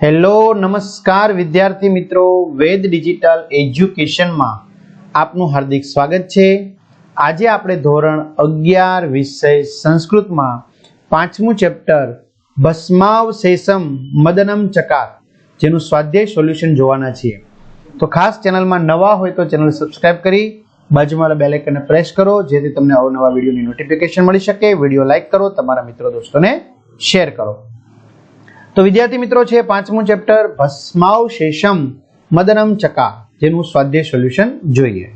Hello, નમસ્કાર વિદ્યાર્થી મિત્રો. વેદ ડિજિટલ એજ્યુકેશનમાં આપનું હાર્દિક સ્વાગત છે. આજે આપણે ધોરણ અગિયાર વિષય સંસ્કૃતમાં પાંચમું ચેપ્ટર ભસ્માવશેષમ મદનમ ચકાર, જેનું સ્વાધ્યાય સોલ્યુશન જોવાના છીએ. તો ખાસ ચેનલમાં નવા હોય તો ચેનલ સબસ્ક્રાઇબ કરી, બાજુમાં બેલ આઇકનને પ્રેસ કરો, જેથી તમને અવનવા વિડીયોની નોટિફિકેશન મળી શકે. વીડિયો લાઈક કરો, તમારા મિત્રો, દોસ્તોને શેર કરો. તો વિદ્યાર્થી મિત્રો છે પાંચમું ચેપ્ટર ભસ્માવશેષમ મદનમ ચકા, જેનું સ્વાધ્યાય સોલ્યુશન જોઈએ.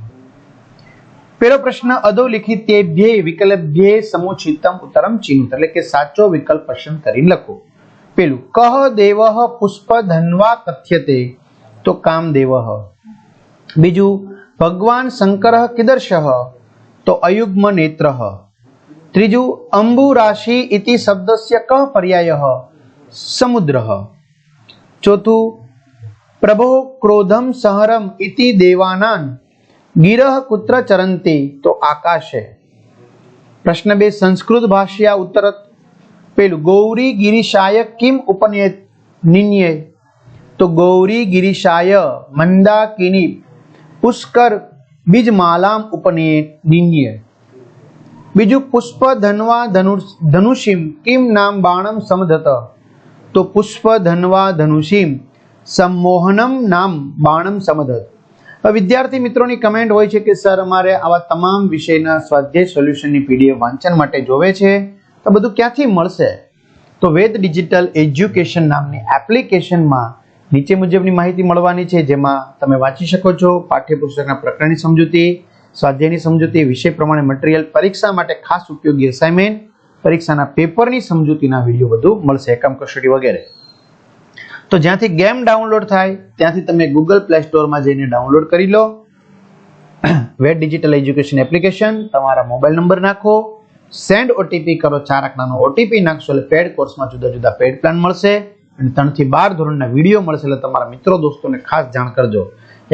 પેલો પ્રશ્ન અધોલિખિત તેભ્યે વિકલ્પભ્યે સમુચિતમ ઉત્તરમ ચિહ્નિત, એટલે કે સાચો વિકલ્પ પસંદ કરીને લખો. પેલું, કહ દેવ પુષ્પ ધનવા કથ્યતે, તો કામદેવ. બીજું, ભગવાન શંકર કિદર્શ, તો અયુગ્મ નેત્ર. ત્રીજું અંબુ રાશિ ઇતિ શબ્દસ્ય કહ પર્યાય. સમુદ્ર ચોથું પ્રભો ક્રોધમ સહરમ ઇતિ દેવાનાન ગિરહ કુત્ર ચરંતિ તો આકાશે પ્રશ્ન બે સંસ્કૃત ભાષ્યા ઉત્તર પેલું ગૌરી ગિરિશાય કિમ ઉપનય નિન્યે તો ગૌરી ગિરિશાય મંદાકિની પુષ્કર બીજમાલામ ઉપનયે નિન્યે બીજું પુષ્પ ધનવા ધનુ ધનુષિમ કિમ નામ બાણમ સમધત તો પુષ્પ ધનવા ધનુષિમ, સંમોહનમ નામ બાણમ સમધત વિદ્યાર્થી મિત્રોની કમેન્ટ હોય છે કે, સર, અમારે આવા તમામ વિષયના સ્વાધ્યાય સોલ્યુશનની પીડીએફ વાંચન માટે જોવે છે, તો બધું ક્યાંથી મળશે? તો વેદ ડિજિટલ એજ્યુકેશન નામની એપ્લિકેશનમાં નીચે મુજબની માહિતી મળવાની છે, જેમાં તમે વાંચી શકો છો પાઠ્યપુસ્તકના પ્રકરણની સમજૂતી, સ્વાધ્યાયની સમજૂતી, વિષય પ્રમાણે મટીરિયલ પરીક્ષા માટે ખાસ ઉપયોગી અસાઇનમેન્ટ પરીક્ષાના પેપરની સમજૂતીના વીડિયો બધું મળશે. એકમ કસોટી વગેરે. તો જ્યાંથી ગેમ ડાઉનલોડ થાય, ત્યાંથી તમે ગૂગલ પ્લે સ્ટોરમાં જઈને ડાઉનલોડ કરી લો. વેબ ડિજિટલ એજ્યુકેશન એપ્લિકેશન તમારા મોબાઈલ નંબર નાખો. સેન્ડ ઓટીપી કરો, ચાર આંકડાનો ઓટીપી નાખશો એટલે પેડ કોર્સમાં જુદા જુદા પેડ પ્લાન મળશે. અને ત્રણથી બાર ધોરણના વીડિયો મળશે એટલે તમારા મિત્રો દોસ્તોને ખાસ જાણ કરજો.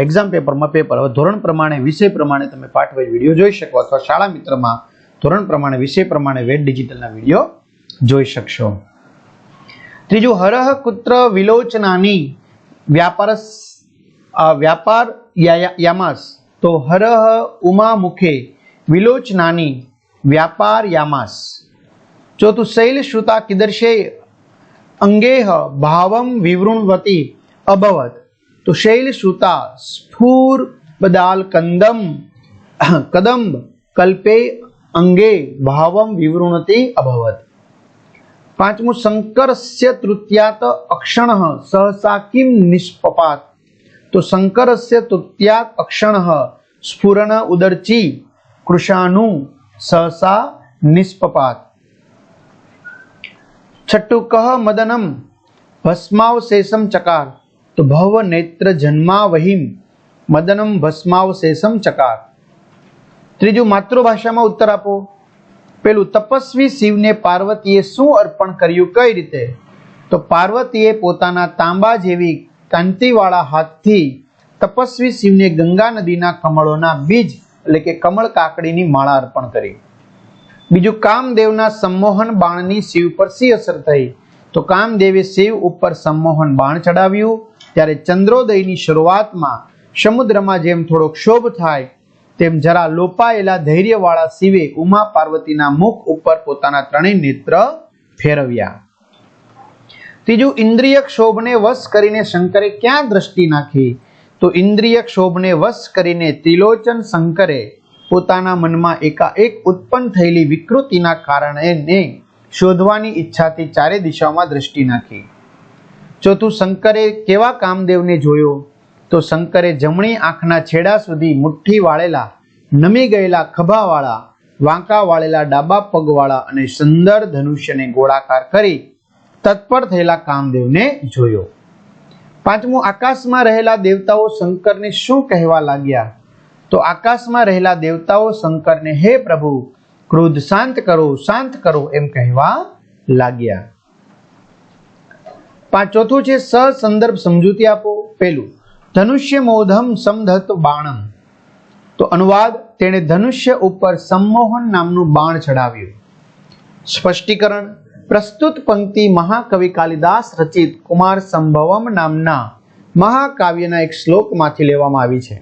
એક્ઝામ પેપરમાં પેપર હવે ધોરણ પ્રમાણે, વિષય પ્રમાણે તમે પાઠવાઈ વીડિયો જોઈ શકો અથવા શાળા મિત્રમાં ધોરણ પ્રમાણે, વિષય પ્રમાણે વેદ ડિજિટલના વીડિયો જોઈ શકશો. ત્રીજું, હરહ કુત્ર વિલોચનાની વ્યાપાર વ્યાપાર યામાસ. તો હરહ ઉમા મુખે વિલોચનાની વ્યાપાર યામાસ. ચોથું, શૈલ શ્રુતા કિદર્શે અંગેહ ભાવમ વિવૃણવતી અભવત. તો શૈલ શ્રુતા સ્ફૂર બદાલ કંદમ કદંબ કલ્પે અંગે ભાવમ વિવૃણતી અભવત. પાંચમું, શંકરસ્ય તૃતીયાત અક્ષણ સહસા કિમ નિષ્પપાત? તો શંકરસ્ય તૃતીયાત અક્ષણ સ્ફુરણ ઉદરચી કૃષાનુ સહસા નિષ્પપાત. છઠ્ઠું કહ મદનમ ભસ્માવશેષમ ચકાર? તો ભવ નેત્ર જન્માવહિમ, મદનમ ભસ્માવશેષમ ચકાર. ત્રીજું, માતૃભાષામાં ઉત્તર આપો. પેલું, તપસ્વી શિવને પાર્વતીએ શું અર્પણ કર્યું, કઈ રીતે? તો પાર્વતીએ પોતાના તાંબા જેવી કાંતિવાળા હાથથી તપસ્વી શિવને ગંગા નદીના કમળોના બીજ, એટલે કે કમળ કાકડીની માળા અર્પણ કરી. બીજું, કામદેવના સંમોહન બાણની શિવ પર શી અસર થઈ? તો કામદેવે શિવ ઉપર સંમોહન બાણ ચડાવ્યું. ત્યારે ચંદ્રોદયની શરૂઆતમાં સમુદ્રમાં જેમ થોડો ક્ષોભ થાય તેમ જરા લોપાયેલા ધૈર્યવાળા શિવે ઉમા પાર્વતીના મુખ ઉપર પોતાના ત્રણેય નેત્ર ફેરવ્યા. ત્રીજું, ઇન્દ્રિય ક્ષોભને વશ કરીને શંકરે ક્યાં દ્રષ્ટિ નાખી? તો ઇન્દ્રિય ક્ષોભને વશ કરીને ત્રિલોચન શંકરે પોતાના મનમાં એકાએક ઉત્પન્ન થયેલી વિકૃતિના કારણે શોધવાની ઈચ્છાથી ચારે દિશામાં દ્રષ્ટિ નાખી. ચોથું, શંકરે કેવા કામદેવને જોયો? તો શંકરે જમણી આંખના છેડા સુધી મુઠ્ઠી વાળેલા, નમી ગયેલા ખભાવાળા, વાંકા વાળેલા ડાબા પગવાળા અને સુંદર ધનુષ્યને ગોળાકાર કરી તત્પર થયેલા કામદેવને જોયો. પાંચમું, આકાશમાં રહેલા દેવતાઓ શંકરને શું કહેવા લાગ્યા? તો આકાશમાં રહેલા દેવતાઓ શંકરને, હે પ્રભુ, ક્રોધ શાંત કરો શાંત કરો એમ કહેવા લાગ્યા. પાંચ ચોથું છે, સ સંદર્ભ સમજૂતી આપો. પેલું ધનુષ્ય મોધમ સમધત બાણમ તો અનુવાદ તેણે ધનુષ્ય ઉપર સંમોહન નામનું બાણ ચડાવ્યું સ્પષ્ટીકરણ પ્રસ્તુત પંક્તિ મહાકવિ કાલિદાસ રચિત કુમાર સંભવમ નામના મહાકાવ્યના એક શ્લોકમાંથી લેવામાં આવી છે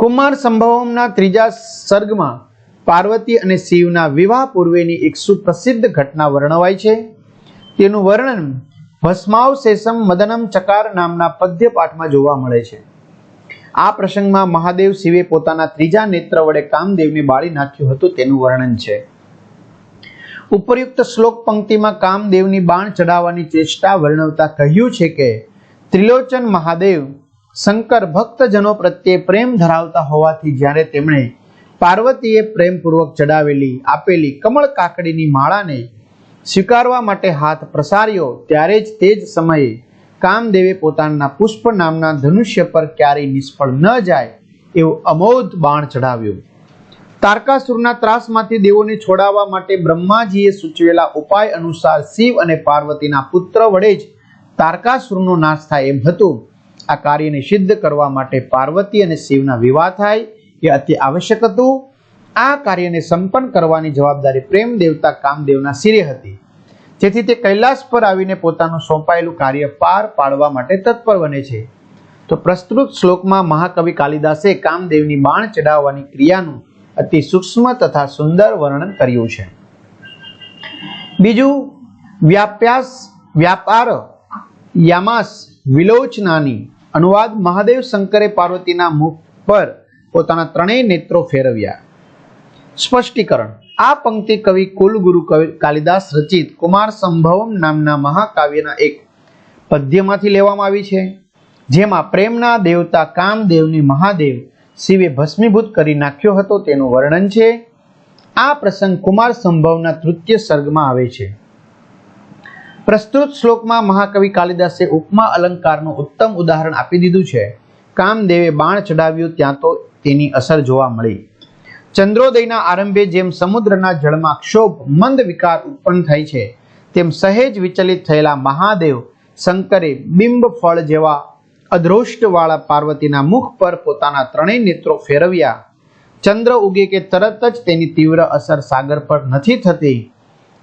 કુમાર સંભવમના ત્રીજા સર્ગમાં પાર્વતી અને શિવના વિવાહ પૂર્વેની એક સુપ્રસિદ્ધ ઘટના વર્ણવાય છે તેનું વર્ણન ભસ્માવશેષમ મદનમ ચકાર નામના પદ્ય પાઠમાં જોવા મળે છે. આ પ્રસંગમાં મહાદેવ શિવે પોતાના ત્રીજા નેત્ર વડે કામદેવને બાળી નાખ્યું હતું, તેનું વર્ણન છે. ઉપરયુક્ત શ્લોક પંક્તિમાં કામદેવની બાણ ચડાવવાની ચેષ્ટા વર્ણવતા કહ્યું છે કે, ત્રિલોચન મહાદેવ શંકર ભક્તજનો પ્રત્યે પ્રેમ ધરાવતા હોવાથી જ્યારે તેમણે પાર્વતીએ પ્રેમપૂર્વક ચડાવેલી આપેલી કમળ કાકડીની માળાને સ્વીકારવા માટે હાથ પ્રસાર્યો ત્યારે જ તે જ સમયે કામદેવે પોતાના પુષ્પ નામના ધનુષ્ય પર ક્યારેય નિષ્ફળ ન જાય એવું અમોધ બાણ ચડાવ્યો તારકાસુરના ત્રાસમાંથી દેવોને છોડાવવા માટે બ્રહ્માજીએ સૂચવેલા ઉપાય અનુસાર શિવ અને પાર્વતીના પુત્ર વડે જ તારકાસુરનો નાશ થાય એમ હતું. આ કાર્યને સિદ્ધ કરવા માટે પાર્વતી અને શિવના વિવાહ થાય એ અતિ આવશ્યક હતું. આ કાર્યને સંપન્ન કરવાની જવાબદારી પ્રેમ દેવતા કામદેવના શિરે હતી. જેથી તે કૈલાસ પર આવીને પોતાનું સોંપાયેલું કાર્ય પાર પાડવા માટે તત્પર બને છે. તો પ્રસ્તુત શ્લોકમાં મહાકવિ કાલિદાસે કામદેવની બાણ ચડાવવાની ક્રિયાનું અતિ સૂક્ષ્મ તથા સુંદર વર્ણન કર્યું છે. બીજું, વ્યાપ્યાસ વ્યાપાર યામાસ વિલોચનાની અનુવાદ મહાદેવ શંકરે પાર્વતીના મુખ પર પોતાના ત્રણેય નેત્રો ફેરવ્યા. સ્પષ્ટીકરણ. આ પંક્તિ કવિ કુલગુરુ કવિ કાલિદાસ રચિત કુમાર સંભવમ નામના મહાકાવ્યના એક પદ્યમાંથી લેવામાં આવી છે, જેમાં પ્રેમના દેવતા કામદેવની મહાદેવ શિવે ભસ્મીભૂત કરી નાખ્યો હતો તેનું વર્ણન છે. આ પ્રસંગ કુમાર સંભવના તૃતીય સર્ગમાં આવે છે. પ્રસ્તુત શ્લોકમાં મહાકવિ કાલિદાસે ઉપમા અલંકારનું ઉત્તમ ઉદાહરણ આપી દીધું છે. કામદેવે બાણ ચડાવ્યું, ત્યાં તો તેની અસર જોવા મળી. ચંદ્રોદયના આરંભે જેમ સમુદ્રના જળમાં ક્ષોભ, મંદ વિકાર ઉત્પન્ન થાય છે, તેમ સહેજ વિચલિત થયેલા મહાદેવ શંકરે બિંબ ફળ જેવા અદ્રોષ્ટવાળા પાર્વતીના મુખ પર પોતાના ત્રણેય નેત્રો ફેરવ્યા. ચંદ્ર ઉગે કે તરત જ તેની તીવ્ર અસર સાગર પર નથી થતી.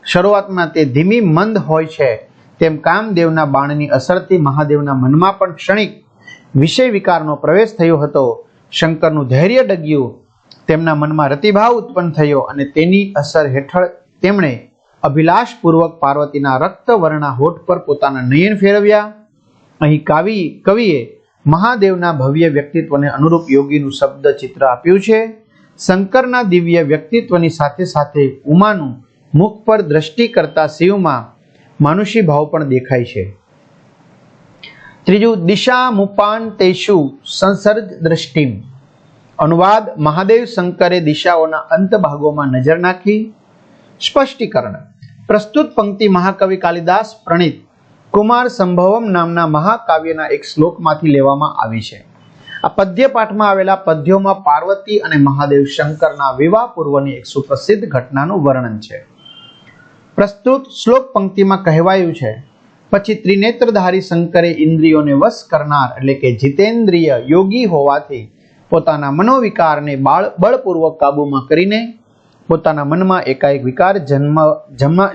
શરૂઆતમાં તે ધીમી મંદ હોય છે, તેમ કામદેવના બાણની અસરથી મહાદેવના મનમાં પણ ક્ષણિક વિષય વિકારનો પ્રવેશ થયો હતો. શંકરનું ધૈર્ય ડગ્યું. તેમના મનમાં રતિભાવ ઉત્પન્ન થયો અને તેની અસર હેઠળ તેમણે અભિલાષપૂર્વક પાર્વતીના રક્તવર્ણા હોઠ પર પોતાના નયન ફેરવ્યા. અહીં કાવી, કવિએ મહાદેવના ભવ્ય વ્યક્તિત્વને અનુરૂપ યોગીનું શબ્દ ચિત્ર આપ્યું છે. શંકરના દિવ્ય વ્યક્તિત્વની સાથે સાથે ઉમાનું મુખ પર દ્રષ્ટિ કરતા શિવમાં માનુષી ભાવ પણ દેખાય છે. ત્રીજું દિશા મુપાન તેશુ સંસર્ગ દ્રષ્ટિમ. અનુવાદ મહાદેવ શંકરે દિશાઓના અંત ભાગોમાં નજર નાખી. સ્પષ્ટીકરણ. પ્રસ્તુત પંક્તિ મહાકવિ કાલિદાસ પ્રણીત કુમાર સંભવમ નામના મહાકાવ્યના એક શ્લોકમાંથી લેવામાં આવી છે. આ પદ્ય પાઠમાં આવેલા પદ્યોમાં પાર્વતી અને મહાદેવ શંકરના વિવાહ પૂર્વની એક સુપ્રસિદ્ધ ઘટનાનું વર્ણન છે. પ્રસ્તુત શ્લોક પંક્તિમાં કહેવાયું છે, પછી ત્રિનેત્રધારી શંકરે ઇન્દ્રિયોને વશ કરનાર એટલે કે જીતેન્દ્રિય યોગી હોવાથી પોતાના મનોવિકારને બાળ, બળપૂર્વક કાબૂમાં કરીને પોતાના મનમાં એકાએક વિકાર જન્મ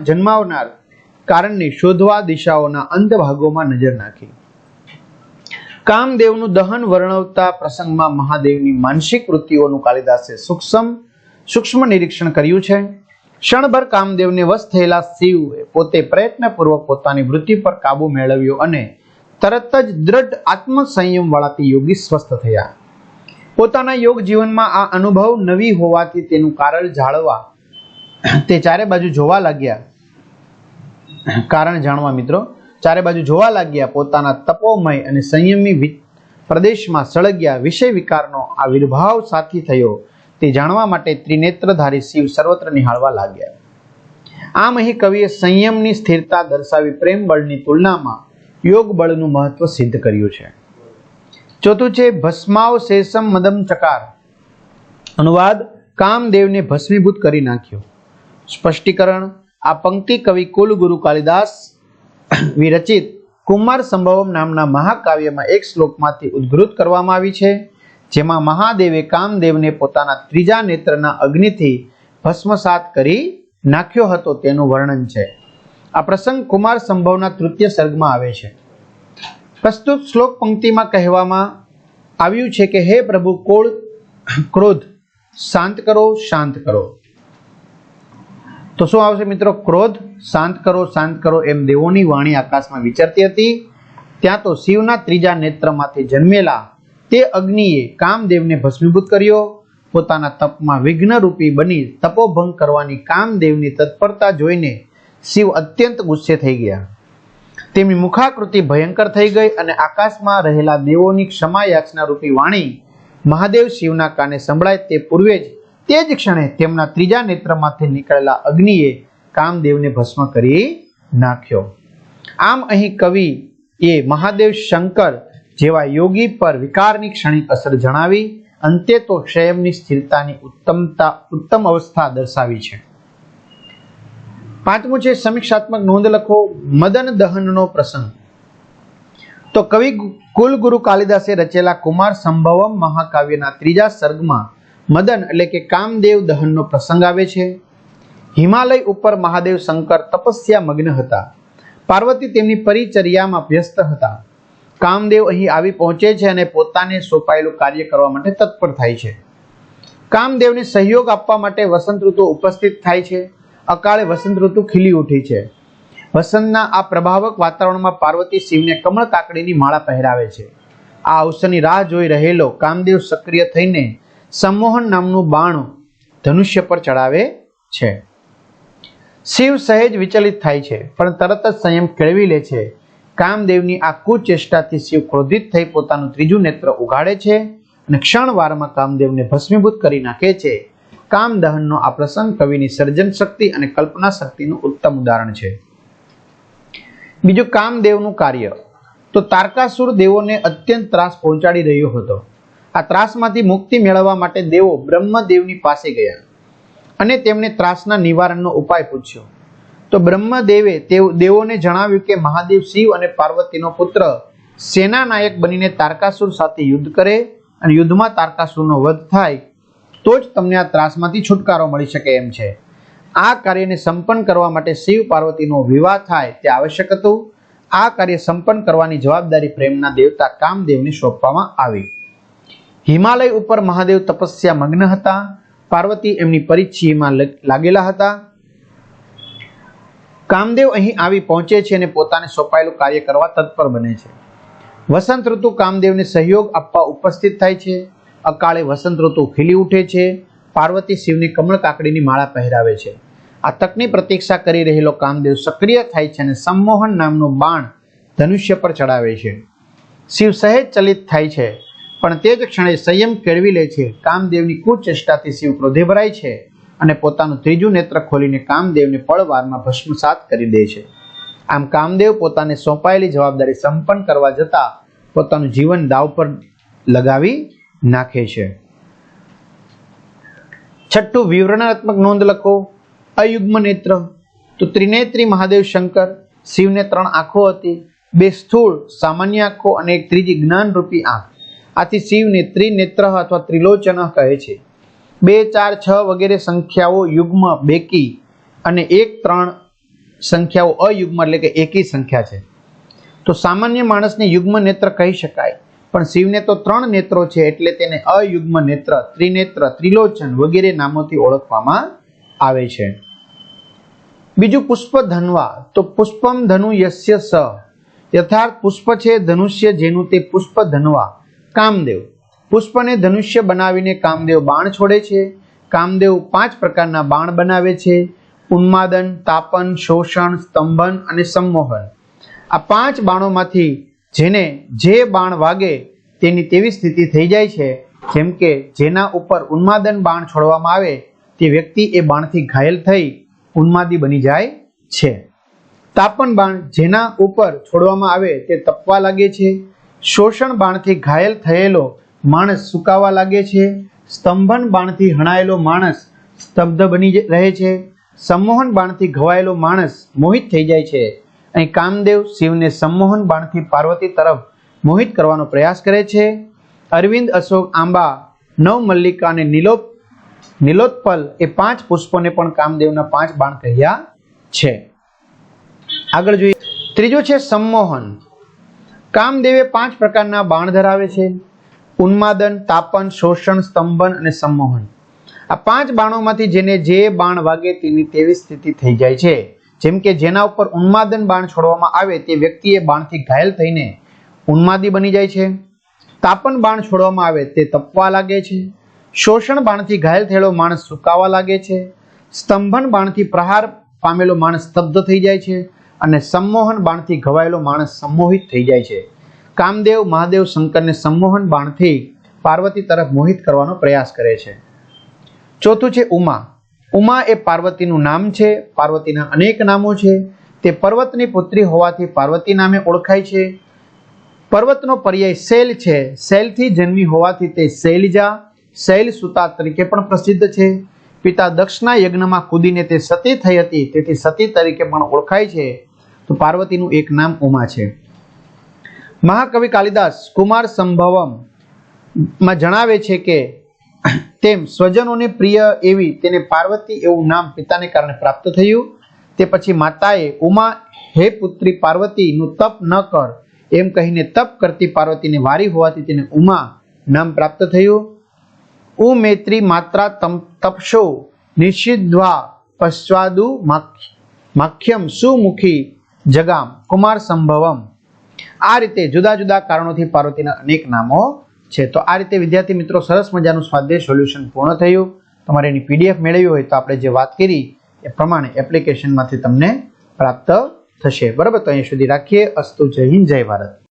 જન્માવનાર કારણને શોધવા દિશાઓના અંત ભાગોમાં નજર નાખી. કામદેવનું દહન વર્ણવતા પ્રસંગમાં મહાદેવની માનસિક વૃત્તિઓનું કાલિદાસે સૂક્ષ્મ સૂક્ષ્મ નિરીક્ષણ કર્યું છે. ક્ષણભર કામદેવને વશ થયેલા શિવે પોતે પ્રયત્નપૂર્વક પોતાની વૃત્તિ પર કાબુ મેળવ્યો અને તરત જ દ્રઢ આત્મસંયમ વાળાથી યોગી સ્વસ્થ થયા. પોતાના યોગ જીવનમાં આ અનુભવ નવી હોવાથી તેનું કારણ જાળવા તે ચારે બાજુ જોવા લાગ્યા. કારણ જાણવા મિત્રો, ચારે બાજુ જોવા લાગ્યા પોતાના તપોમય અને સંયમી પ્રદેશમાં સળગ્યા વિષય વિકારનો આવિર્ભાવ સાથી થયો. તે જાણવા માટે ત્રિનેત્રધારી શિવ સર્વત્ર નિહાળવા લાગ્યા. આમ અહીં કવિએ સંયમની સ્થિરતા દર્શાવી પ્રેમ બળની તુલનામાં યોગ બળનું મહત્વ સિદ્ધ કર્યું છે. ચોથું છે, ભસ્માવ શેષમ મદમ ચકાર. અનુવાદ, કામદેવને ભસ્મીભૂત કરી નાખ્યો. સ્પષ્ટીકરણ, આ પંક્તિ કવિ કુલગુરુ કાલિદાસ વિરચિત કુમાર સંભવમ નામના મહાકાવ્યમાં એક શ્લોકમાંથી ઉદ્ધૃત કરવામાં આવી છે, જેમાં મહાદેવે કામદેવને પોતાના ત્રીજા નેત્રના અગ્નિથી ભસ્મસાત કરી નાખ્યો હતો, તેનું વર્ણન છે. આ પ્રસંગ કુમાર સંભવના તૃતીય સર્ગમાં આવે છે. પ્રસ્તુત શ્લોક પંક્તિમાં કહેવામાં આવ્યું છે કે, હે પ્રભુ, કોળ ક્રોધ શાંત કરો શાંત કરો. તો શું આવશે મિત્રો? ક્રોધ શાંત કરો શાંત કરો એમ દેવોની વાણી આકાશમાં વિચરતી હતી. ત્યાં તો શિવના ત્રીજા નેત્રમાંથી જન્મેલા તે અગ્નિએ કામદેવને ભસ્મીભૂત કર્યો. પોતાના તપમાં વિઘ્નરૂપી બની તપોભંગ કરવાની કામદેવની તત્પરતા જોઈને શિવ અત્યંત ગુસ્સે થઈ ગયા. તેમની મુખાકૃતિ ભયંકર થઈ ગઈ અને આકાશમાં રહેલા દેવોની ક્ષમા યાચના રૂપી વાણી મહાદેવ શિવના કાને સંભળાય તે પૂર્વે જ, તે જ ક્ષણે તેમના ત્રીજા નેત્રમાંથી નીકળેલા અગ્નિએ કામદેવને ભસ્મ કરી નાખ્યો. આમ અહીં કવિ એ મહાદેવ શંકર જેવા યોગી પર વિકારની ક્ષણિક અસર જણાવી, અંતે તો ક્ષયમની સ્થિરતાની ઉત્તમતા, ઉત્તમ અવસ્થા દર્શાવી છે. પાંચમું છે, સમીક્ષાત્મક નોંધ લખો, મદન દહનનો પ્રસંગ. તો કવિ કુલગુરુ કાલિદાસે રચેલા કુમાર સંભવમ મહાકાવ્યના ત્રીજા સર્ગમાં મદન એટલે કે કામદેવ દહનનો પ્રસંગ આવે છે. હિમાલય ઉપર મહાદેવ શંકર તપસ્યા મગ્ન હતા. પાર્વતી તેમની પરિચર્યામાં વ્યસ્ત હતા. કામદેવ અહીં આવી પહોંચે છે અને પોતાને સોંપાયેલું કાર્ય કરવા માટે તત્પર થાય છે. કામદેવને સહયોગ આપવા માટે વસંત ઋતુ ઉપસ્થિત થાય છે. અકાળે વસંત ઋતુ ખીલી ઉઠી છે. વસંતના આ પ્રભાવક વાતાવરણમાં પાર્વતી શિવને કમળ કાકડીની માળા પહેરાવે છે. આ અવસરની રાહ જોઈ રહેલો કામદેવ સક્રિય થઈને સંમોહન નામનું બાણ ધનુષ્ય પર ચડાવે છે. શિવ સહેજ વિચલિત થાય છે, પણ તરત જ સંયમ કેળવી લે છે. કામદેવની આ કુચેષ્ટાથી શિવ ક્રોધિત થઈ પોતાનું ત્રીજું નેત્ર ઉગાડે છે અને ક્ષણવારમાં કામદેવને ભસ્મીભૂત કરી નાખે છે. કામદહનનો આ પ્રસંગ કવિની સર્જન શક્તિ અને કલ્પના શક્તિનું ઉત્તમ ઉદાહરણ છે. બીજું કામદેવનું કાર્ય. તો તારકાસુર દેવોને અત્યંત ત્રાસ પહોંચાડી રહ્યો હતો. આ ત્રાસમાંથી મુક્તિ મેળવવા માટે દેવો બ્રહ્મદેવની પાસે ગયા અને તેમણે ત્રાસના નિવારણનો ઉપાય પૂછ્યો. તો બ્રહ્મદેવે દેવોને જણાવ્યું કે મહાદેવ શિવ અને પાર્વતીનો પુત્ર સેનાનાયક બનીને તારકાસુર સાથે યુદ્ધ કરે અને યુદ્ધમાં તારકાસુરનો વધ થાય તો જ તમને આ ત્રાસમાંથી છુટકારો મળી શકે એમ છે. આ કાર્યને સંપન્ન કરવા માટે શિવ પાર્વતીનો વિવાહ થાય તે આવશ્યક હતું. આ કાર્ય સંપન્ન કરવાની જવાબદારી પ્રેમના દેવતા કામદેવને સોંપવામાં આવી. હિમાલય ઉપર મહાદેવ તપસ્યા મગ્ન હતા. પાર્વતી એમની પરિચયમાં લાગેલા હતા. કામદેવ અહીં આવી પહોંચે છે અને પોતાને સોંપાયેલું કાર્ય કરવા તત્પર બને છે. વસંત ઋતુ કામદેવને સહયોગ આપવા ઉપસ્થિત થાય છે. અકાળે વસંત ઋતુ ખીલી ઉઠે છે. પાર્વતી શિવની કમળ કાકડીની માળા પહેરાવે છે. આ તકની પ્રતીક્ષા કરી રહેલો કામદેવ સક્રિય થાય છે અને સંમોહન નામનું બાણ ધનુષ્ય પર ચડાવે છે. શિવ સહેજ ચલિત થાય છે, પણ તે જ ક્ષણે સંયમ કેળવી લે છે. કામદેવની કુચેષ્ટાથી શિવ ક્રોધે ભરાય છે અને પોતાનું ત્રીજું નેત્ર ખોલીને કામદેવને પળવારમાં ભસ્મસાત કરી દે છે. આમ કામદેવ પોતાને સોંપાયેલી જવાબદારી સંપન્ન કરવા જતાં પોતાનું જીવન દાવ પર લગાવી નાખે છે. છઠ્ઠું, વિવરણાત્મક નોંધ લખો. અયુગ્મ નેત્ર. તો ત્રિનેત્રી મહાદેવ શંકર, શિવને ત્રણ આંખો હતી, બે સ્થૂળ, સામાન્ય આંખો અને એક ત્રીજી જ્ઞાનરૂપી આંખ. આથી શિવને ત્રિનેત્ર અથવા ત્રિલોચન કહે છે. બે, ચાર, છ વગેરે સંખ્યાઓ યુગ્મ, બેકી અને એક, ત્રણ સંખ્યાઓ અયુગ્મ એટલે કે એકી સંખ્યા છે. તો સામાન્ય માણસને યુગ્મ નેત્ર કહી શકાય. પણ શિવને તો ત્રણ નેત્રો છે એટલે તેને અયુગ્મ નેત્ર, ત્રિનેત્ર, ત્રિલોચન વગેરે નામોથી ઓળખવામાં આવે છે. બીજું પુષ્પ ધનવા, તો પુષ્પમ ધનુ યસ્ય સ. યથાર્થ પુષ્પ છે ધનુષ્ય જેનું તે પુષ્પ ધનવા, કામદેવ. પુષ્પને ધનુષ્ય બનાવીને કામદેવ બાણ છોડે છે. કામદેવ પાંચ પ્રકારના બાણ બનાવે છે. ઉન્માદન, તાપન, શોષણ, સ્તંભન અને સંમોહન. આ પાંચ બાણોમાંથી જેને જે બાણ વાગે તેની તેવી સ્થિતિ થઈ જાય છે, જેમ કે જેના ઉપર ઉન્માદન બાણ છોડવામાં આવે, તે વ્યક્તિ એ બાણથી ઘાયલ થઈ ઉન્માદી બની જાય છે. તાપન બાણ જેના ઉપર છોડવામાં આવે તે તપવા લાગે છે. શોષણ બાણથી ઘાયલ થયેલો માણસ સુકાવા લાગે છે. સ્તંભન બાણથી હણાયેલો માણસ સ્તબ્ધ બની રહે છે. સંમોહન બાણથી ઘવાયેલો માણસ મોહિત થઈ જાય છે. અહીં કામદેવ શિવને સંમોહન બાણથી પાર્વતી તરફ મોહિત કરવાનો પ્રયાસ કરે છે. અરવિંદ, અશોક, આંબા નવ મલ્લિકા અને નીલોપ, નીલોત્પલ એ પાંચ પુષ્પોને પણ કામદેવના પાંચ બાણ કહ્યા છે. આગળ જોઈએ. ત્રીજું છે સંમોહન. કામદેવે પાંચ પ્રકારના બાણ ધરાવે છે. ઉન્માદન, તાપન, શોષણ, સ્તંભન અને સંમોહન. આ પાંચ બાણોમાંથી જેને જે બાણ વાગે તેની તેવી સ્થિતિ થઈ જાય છે. જેમ કે જેના ઉપર ઉન્માદન બાણ છોડવામાં આવે તે વ્યક્તિએ બાણથી ઘાયલ થઈને ઉન્માદી બની જાય છે. તાપન બાણ છોડવામાં આવે તે તપવા લાગે છે. શોષણ બાણથી ઘાયલ થયેલો માણસ સુકાવા લાગે છે. સ્તંભન બાણથી પ્રહાર પામેલો માણસ સ્તબ્ધ થઈ જાય છે અને સંમોહન બાણથી ઘવાયેલો માણસ સંમોહિત થઈ જાય છે. કામદેવ મહાદેવ શંકરને સંમોહન બાણથી પાર્વતી તરફ મોહિત કરવાનો પ્રયાસ કરે છે. ચોથું છે ઉમા. ઉમા એ પાર્વતીનું નામ છે, પાર્વતીના અનેક નામો છે. તે પર્વતની પુત્રી હોવાથી પાર્વતી નામે ઓળખાય છે. પર્વતનો પર્યાય શૈલ છે. શૈલથી જન્મી હોવાથી તે શૈલજા, શૈલ સુતા તરીકે પણ પ્રસિદ્ધ છે. પિતા દક્ષના યજ્ઞમાં કૂદીને તે સતી થઈ હતી, તેથી સતી તરીકે પણ ઓળખાય છે. તો પાર્વતીનું એક નામ ઉમા છે. મહાકવિ કાલિદાસ કુમાર સંભવમમાં જણાવે છે કે તેમ સ્વજનોને પ્રિય એવી તેને પાર્વતી એવું નામ પિતાને કારણે પ્રાપ્ત થયું. તે પછી માતાએ ઉમા, હે પુત્રી પાર્વતીનું તપ ન કર. એમ કહીને તપ કરતી પાર્વતીને વારી હોવાથી તેને ઉમા નામ પ્રાપ્ત થયું. ઉ મૈત્રી તમ તપશો, નિષિદ્ધ્વા પશ્ચાદુ માખ્યમ સુમુખી જગામ કુમાર સંભવમ. આ રીતે જુદા જુદા કારણોથી પાર્વતીના અનેક નામો છે. તો આ રીતે વિદ્યાર્થી મિત્રો સરસ મજાનું સ્વાધ્યાય સોલ્યુશન પૂર્ણ થયું. તમારે એની પીડીએફ મેળવી હોય તો આપણે જે વાત કરી એ પ્રમાણે એપ્લિકેશનમાંથી તમને પ્રાપ્ત થશે. બરાબર, તો અહીંયા સુધી રાખીએ. અસ્તુ જય હિન્દ, જય ભારત.